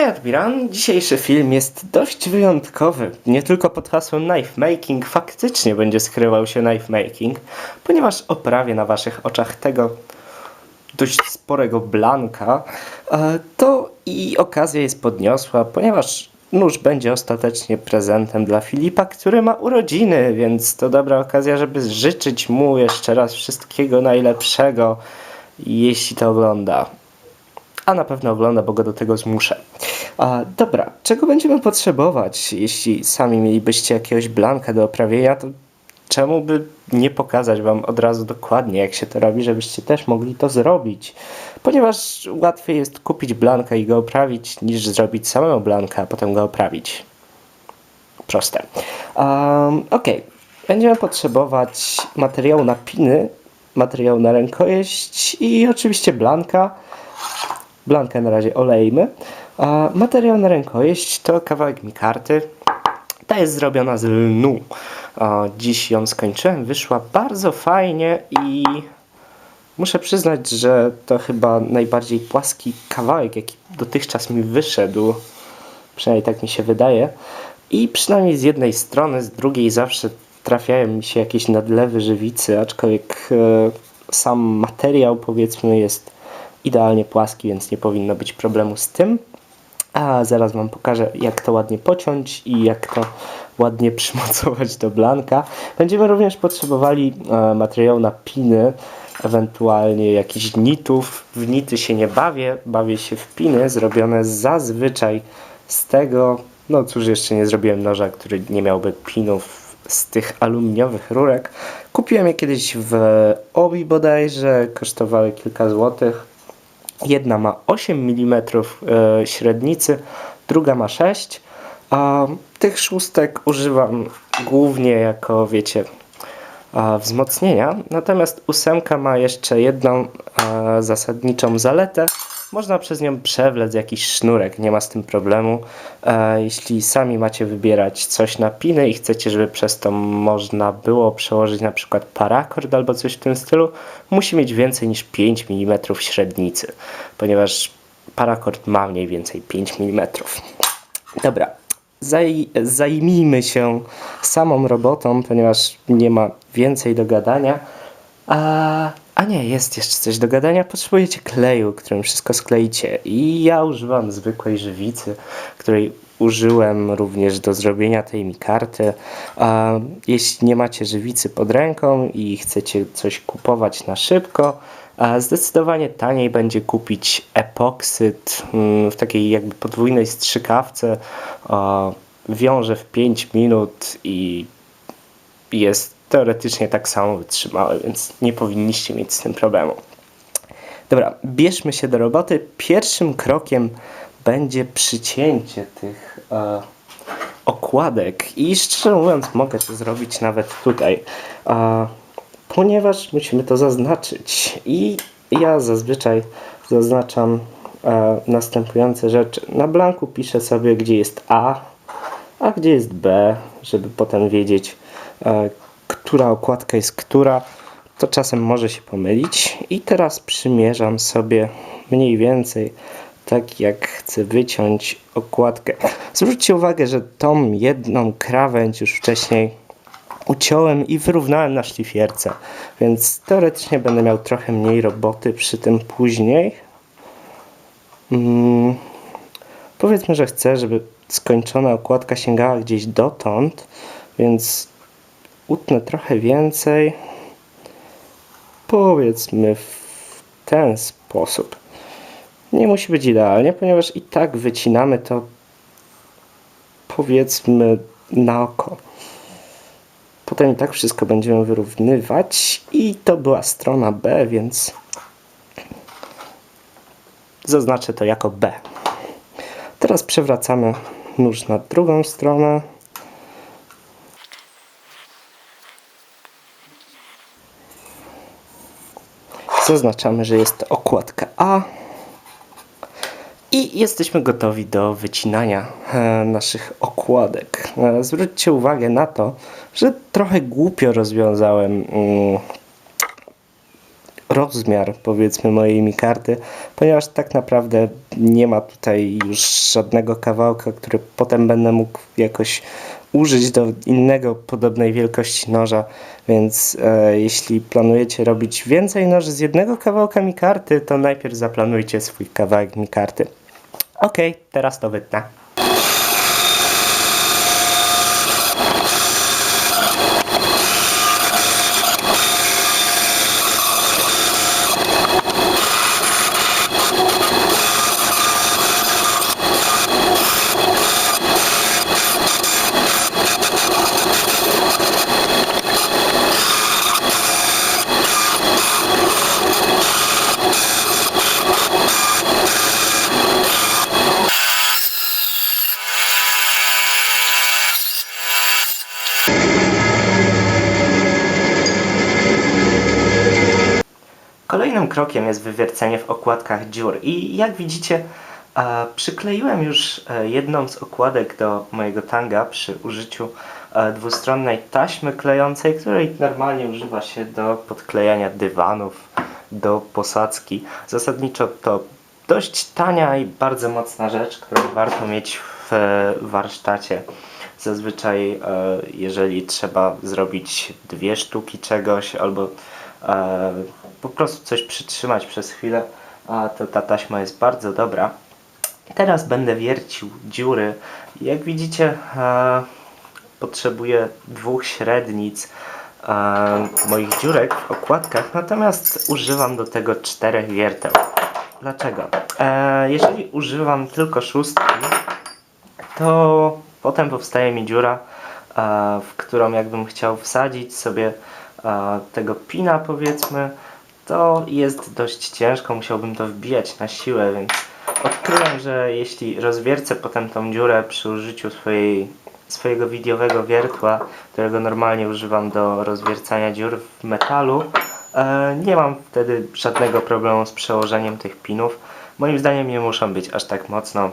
Hej Admiran, dzisiejszy film jest dość wyjątkowy. Nie tylko pod hasłem knife making faktycznie będzie skrywał się knife making, ponieważ oprawię na waszych oczach tego dość sporego blanka, e, to i okazja jest podniosła, ponieważ nóż będzie ostatecznie prezentem dla Filipa, który ma urodziny, więc to dobra okazja, żeby życzyć mu jeszcze raz wszystkiego najlepszego, jeśli to ogląda a na pewno ogląda, bo go do tego zmuszę. A, dobra, czego będziemy potrzebować? Jeśli sami mielibyście jakiegoś blanka do oprawienia, to czemu by nie pokazać Wam od razu dokładnie, jak się to robi, żebyście też mogli to zrobić? Ponieważ łatwiej jest kupić blanka i go oprawić, niż zrobić samego blanka, a potem go oprawić. Proste. Um, ok, będziemy potrzebować materiału na piny, materiału na rękojeść i oczywiście blanka. Blankę na razie olejmy. A materiał na rękojeść to kawałek mi karty. Ta jest zrobiona z lnu. A dziś ją skończyłem. Wyszła bardzo fajnie i muszę przyznać, że to chyba najbardziej płaski kawałek, jaki dotychczas mi wyszedł. Przynajmniej tak mi się wydaje. I przynajmniej z jednej strony, z drugiej zawsze trafiają mi się jakieś nadlewy żywicy, aczkolwiek e, sam materiał powiedzmy jest idealnie płaski, więc nie powinno być problemu z tym. A zaraz Wam pokażę, jak to ładnie pociąć i jak to ładnie przymocować do blanka. Będziemy również potrzebowali e, materiału na piny, ewentualnie jakichś nitów. W nity się nie bawię, bawię się w piny, zrobione zazwyczaj z tego, no cóż, jeszcze nie zrobiłem noża, który nie miałby pinów z tych aluminiowych rurek. Kupiłem je kiedyś w Obi bodajże, kosztowały kilka złotych. Jedna ma 8 mm e, średnicy, druga ma 6. A tych szóstek używam głównie jako, wiecie, wzmocnienia. Natomiast ósemka ma jeszcze jedną zasadniczą zaletę. Można przez nią przewlec jakiś sznurek, nie ma z tym problemu. E, jeśli sami macie wybierać coś na piny i chcecie, żeby przez to można było przełożyć na przykład parakord albo coś w tym stylu, musi mieć więcej niż 5 mm średnicy, ponieważ parakord ma mniej więcej 5 mm. Dobra, zaj zajmijmy się samą robotą, ponieważ nie ma więcej do gadania. A, a nie, jest jeszcze coś do gadania. Potrzebujecie kleju, którym wszystko skleicie. I ja używam zwykłej żywicy, której użyłem również do zrobienia tej mi karty. Jeśli nie macie żywicy pod ręką i chcecie coś kupować na szybko, zdecydowanie taniej będzie kupić epoksyd mm, w takiej jakby podwójnej strzykawce. Wiąże w 5 minut i jest teoretycznie tak samo wytrzymały, więc nie powinniście mieć z tym problemu. Dobra, bierzmy się do roboty. Pierwszym krokiem będzie przycięcie tych e, okładek i szczerze mówiąc mogę to zrobić nawet tutaj, e, ponieważ musimy to zaznaczyć i ja zazwyczaj zaznaczam e, następujące rzeczy. Na blanku piszę sobie gdzie jest A, a gdzie jest B, żeby potem wiedzieć e, która okładka jest która, to czasem może się pomylić. I teraz przymierzam sobie mniej więcej tak jak chcę wyciąć okładkę. Zwróćcie uwagę, że tą jedną krawędź już wcześniej uciąłem i wyrównałem na szlifierce, więc teoretycznie będę miał trochę mniej roboty przy tym później. Hmm. Powiedzmy, że chcę, żeby skończona okładka sięgała gdzieś dotąd, więc utnę trochę więcej. Powiedzmy w ten sposób. Nie musi być idealnie, ponieważ i tak wycinamy to powiedzmy na oko. Potem i tak wszystko będziemy wyrównywać i to była strona B, więc zaznaczę to jako B. Teraz przewracamy nóż na drugą stronę. Zaznaczamy, że jest okładka A. I jesteśmy gotowi do wycinania e, naszych okładek. E, zwróćcie uwagę na to, że trochę głupio rozwiązałem mm, rozmiar, powiedzmy, mojej mi karty, ponieważ tak naprawdę nie ma tutaj już żadnego kawałka, który potem będę mógł jakoś użyć do innego podobnej wielkości noża, więc e, jeśli planujecie robić więcej noży z jednego kawałka mi karty, to najpierw zaplanujcie swój kawałek mi karty. Okej, teraz to wytnę. Kolejnym krokiem jest wywiercenie w okładkach dziur i jak widzicie e, przykleiłem już e, jedną z okładek do mojego tanga przy użyciu e, dwustronnej taśmy klejącej, której normalnie używa się do podklejania dywanów, do posadzki. Zasadniczo to dość tania i bardzo mocna rzecz, którą warto mieć w warsztacie. Zazwyczaj, jeżeli trzeba zrobić dwie sztuki czegoś albo po prostu coś przytrzymać przez chwilę, a to ta taśma jest bardzo dobra. Teraz będę wiercił dziury. Jak widzicie, e, potrzebuję dwóch średnic e, moich dziurek w okładkach, natomiast używam do tego czterech wierteł. Dlaczego? E, jeżeli używam tylko szóstki, to potem powstaje mi dziura, e, w którą jakbym chciał wsadzić sobie e, tego pina powiedzmy, to jest dość ciężko, musiałbym to wbijać na siłę, więc odkryłem, że jeśli rozwiercę potem tą dziurę przy użyciu swojej, swojego wideowego wiertła, którego normalnie używam do rozwiercania dziur w metalu, e, nie mam wtedy żadnego problemu z przełożeniem tych pinów. Moim zdaniem nie muszą być aż tak mocno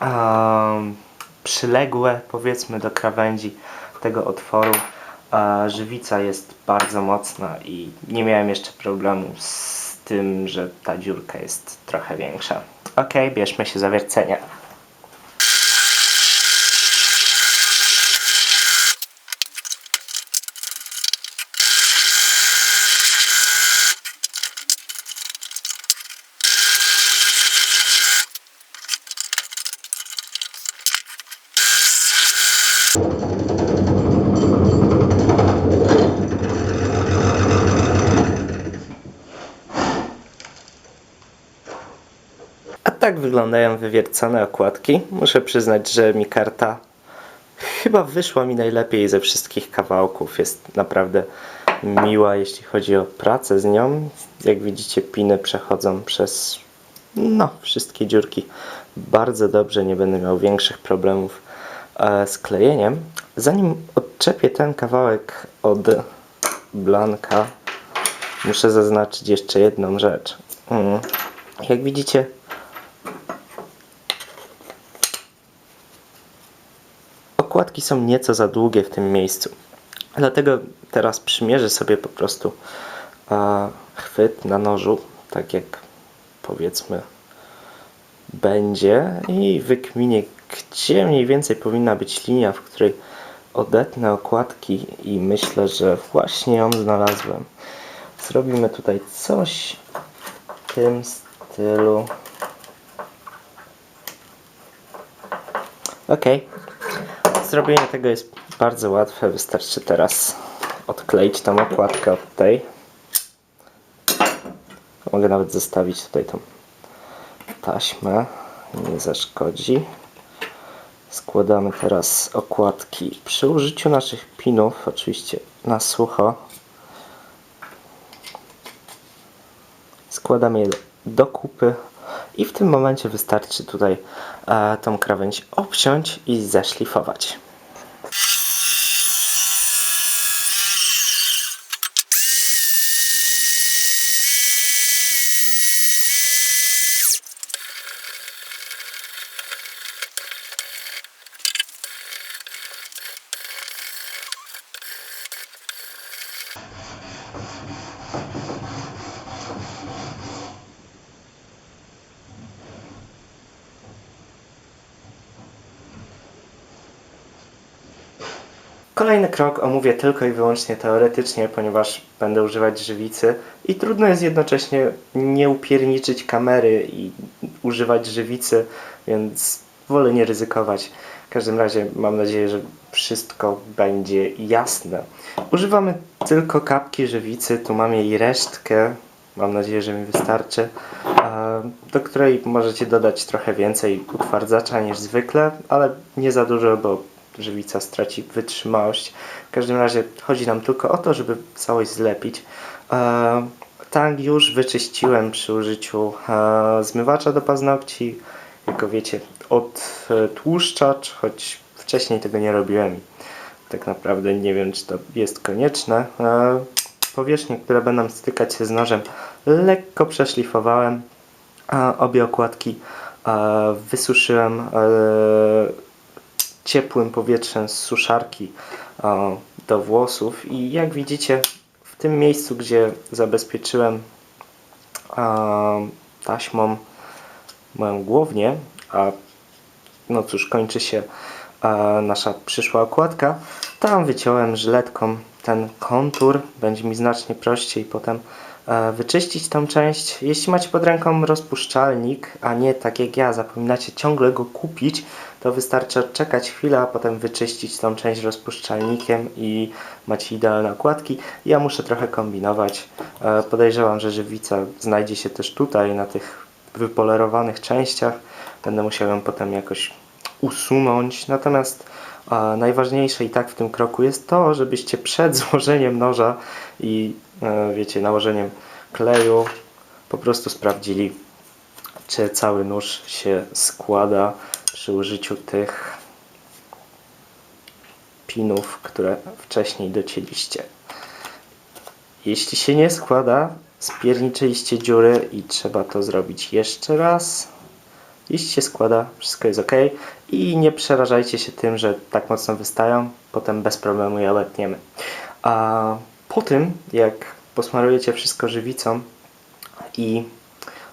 em, przyległe powiedzmy do krawędzi tego otworu. A żywica jest bardzo mocna i nie miałem jeszcze problemu z tym, że ta dziurka jest trochę większa. Ok, bierzmy się za wiercenie. Wyglądają wywiercone okładki. Muszę przyznać, że mi karta chyba wyszła mi najlepiej ze wszystkich kawałków. Jest naprawdę miła, jeśli chodzi o pracę z nią. Jak widzicie, piny przechodzą przez no, wszystkie dziurki bardzo dobrze. Nie będę miał większych problemów e, z klejeniem. Zanim odczepię ten kawałek od Blanka, muszę zaznaczyć jeszcze jedną rzecz. Mm. Jak widzicie, okładki są nieco za długie w tym miejscu. Dlatego teraz przymierzę sobie po prostu e, chwyt na nożu, tak jak powiedzmy będzie i wykminię, gdzie mniej więcej powinna być linia, w której odetnę okładki i myślę, że właśnie ją znalazłem. Zrobimy tutaj coś w tym stylu. Ok. Zrobienie tego jest bardzo łatwe. Wystarczy teraz odkleić tą okładkę od tej. Mogę nawet zostawić tutaj tą taśmę. Nie zaszkodzi. Składamy teraz okładki przy użyciu naszych pinów, oczywiście na sucho. Składamy je do kupy i w tym momencie wystarczy tutaj e, tą krawędź obciąć i zeszlifować. Kolejny krok omówię tylko i wyłącznie teoretycznie, ponieważ będę używać żywicy i trudno jest jednocześnie nie upierniczyć kamery i używać żywicy, więc wolę nie ryzykować. W każdym razie mam nadzieję, że wszystko będzie jasne. Używamy tylko kapki żywicy, tu mam jej resztkę, mam nadzieję, że mi wystarczy, do której możecie dodać trochę więcej utwardzacza niż zwykle, ale nie za dużo, bo żywica straci wytrzymałość. W każdym razie chodzi nam tylko o to, żeby całość zlepić. E, Tang już wyczyściłem przy użyciu e, zmywacza do paznokci. Jako wiecie, odtłuszczacz, choć wcześniej tego nie robiłem. Tak naprawdę nie wiem, czy to jest konieczne. E, Powierzchnie, które będą stykać się z nożem, lekko przeszlifowałem. A obie okładki e, wysuszyłem e, ciepłym powietrzem z suszarki e, do włosów. I jak widzicie w tym miejscu, gdzie zabezpieczyłem e, taśmą moją głownię, a no cóż, kończy się e, nasza przyszła okładka, tam wyciąłem żyletką ten kontur, będzie mi znacznie prościej potem wyczyścić tą część. Jeśli macie pod ręką rozpuszczalnik, a nie tak jak ja, zapominacie ciągle go kupić, to wystarczy odczekać chwilę, a potem wyczyścić tą część rozpuszczalnikiem i macie idealne okładki. Ja muszę trochę kombinować. E, podejrzewam, że żywica znajdzie się też tutaj, na tych wypolerowanych częściach. Będę musiał ją potem jakoś usunąć. Natomiast a najważniejsze i tak w tym kroku jest to, żebyście przed złożeniem noża i e, wiecie, nałożeniem kleju po prostu sprawdzili, czy cały nóż się składa przy użyciu tych pinów, które wcześniej docięliście. Jeśli się nie składa, spierniczyliście dziury i trzeba to zrobić jeszcze raz. Jeśli się składa, wszystko jest ok. I nie przerażajcie się tym, że tak mocno wystają. Potem bez problemu je obetniemy. A po tym, jak posmarujecie wszystko żywicą i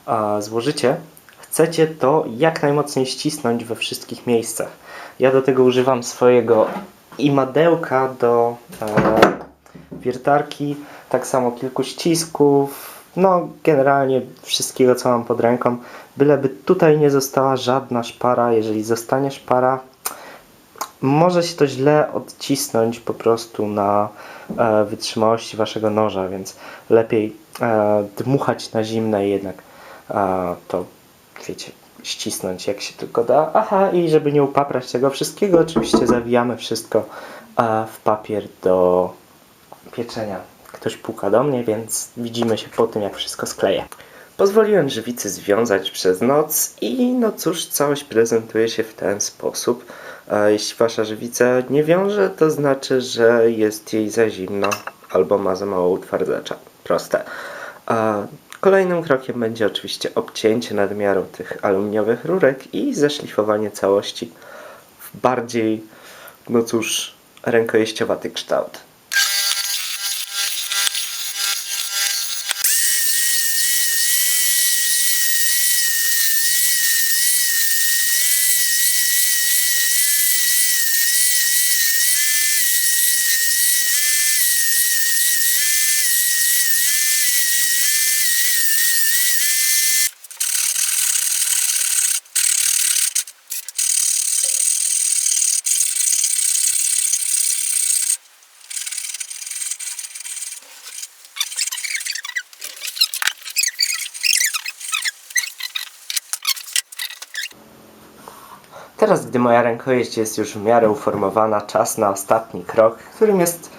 a, złożycie, chcecie to jak najmocniej ścisnąć we wszystkich miejscach. Ja do tego używam swojego imadełka do e, wiertarki, tak samo kilku ścisków, no generalnie wszystkiego co mam pod ręką, byleby tutaj nie została żadna szpara, jeżeli zostanie szpara, może się to źle odcisnąć po prostu na e, wytrzymałości waszego noża, więc lepiej e, dmuchać na zimne jednak e, to, wiecie, ścisnąć jak się tylko da. Aha, i żeby nie upaprać tego wszystkiego, oczywiście zawijamy wszystko e, w papier do pieczenia. Ktoś puka do mnie, więc widzimy się po tym, jak wszystko skleję. Pozwoliłem żywicy związać przez noc i no cóż, całość prezentuje się w ten sposób. Jeśli wasza żywica nie wiąże, to znaczy, że jest jej za zimno albo ma za mało utwardzacza. Proste. Kolejnym krokiem będzie oczywiście obcięcie nadmiaru tych aluminiowych rurek i zeszlifowanie całości w bardziej, no cóż, rękojeściowaty kształt. Teraz, gdy moja rękojeść jest już w miarę uformowana, czas na ostatni krok, którym jest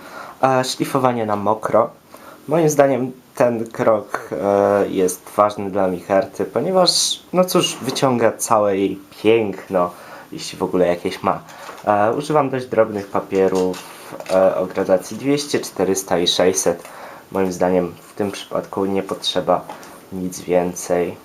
e, szlifowanie na mokro. Moim zdaniem ten krok e, jest ważny dla Micherty, ponieważ, no cóż, wyciąga całe jej piękno, jeśli w ogóle jakieś ma. E, używam dość drobnych papierów e, o gradacji 200, 400 i 600. Moim zdaniem w tym przypadku nie potrzeba nic więcej.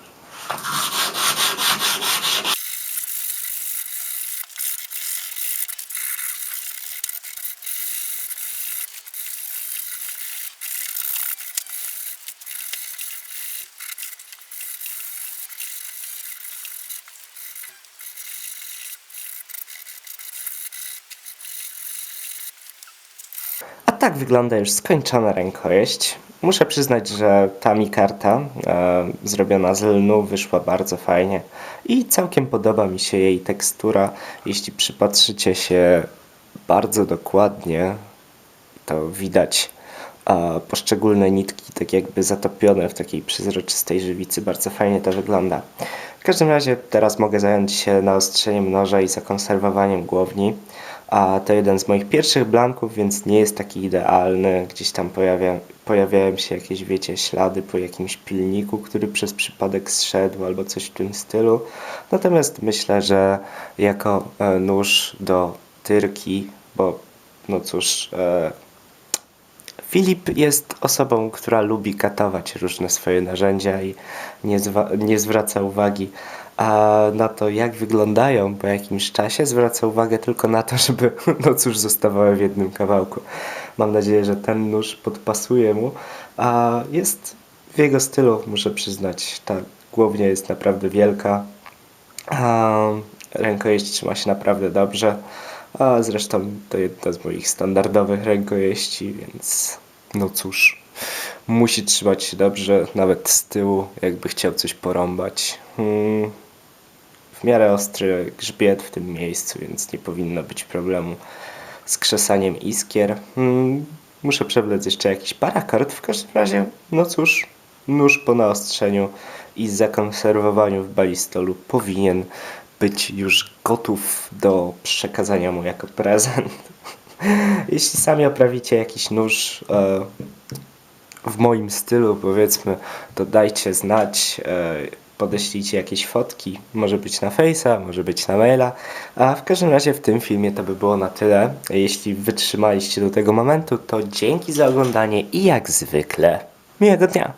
Tak wygląda już skończona rękojeść. Muszę przyznać, że ta mi karta e, zrobiona z lnu wyszła bardzo fajnie i całkiem podoba mi się jej tekstura. Jeśli przypatrzycie się bardzo dokładnie, to widać e, poszczególne nitki tak jakby zatopione w takiej przezroczystej żywicy. Bardzo fajnie to wygląda. W każdym razie teraz mogę zająć się naostrzeniem noża i zakonserwowaniem głowni. A to jeden z moich pierwszych blanków, więc nie jest taki idealny. Gdzieś tam pojawia, pojawiają się jakieś, wiecie, ślady po jakimś pilniku, który przez przypadek zszedł albo coś w tym stylu. Natomiast myślę, że jako e, nóż do tyrki, bo no cóż, e, Filip jest osobą, która lubi katować różne swoje narzędzia i nie, nie zwraca uwagi a na to, jak wyglądają po jakimś czasie, zwraca uwagę tylko na to, żeby, no cóż, zostawały w jednym kawałku. Mam nadzieję, że ten nóż podpasuje mu, a jest w jego stylu, muszę przyznać. Ta głownia jest naprawdę wielka, a rękojeść trzyma się naprawdę dobrze. A zresztą to jedna z moich standardowych rękojeści, więc no cóż, musi trzymać się dobrze, nawet z tyłu, jakby chciał coś porąbać. Hmm. W miarę ostry grzbiet w tym miejscu, więc nie powinno być problemu z krzesaniem iskier. Hmm. Muszę przewlec jeszcze jakiś parakord. W każdym razie, no cóż, nóż po naostrzeniu i zakonserwowaniu w balistolu powinien być już gotów do przekazania mu jako prezent. Jeśli sami oprawicie jakiś nóż e, w moim stylu, powiedzmy, to dajcie znać, e, podeślijcie jakieś fotki, może być na Face'a, może być na maila, a w każdym razie w tym filmie to by było na tyle. Jeśli wytrzymaliście do tego momentu, to dzięki za oglądanie i jak zwykle miłego dnia!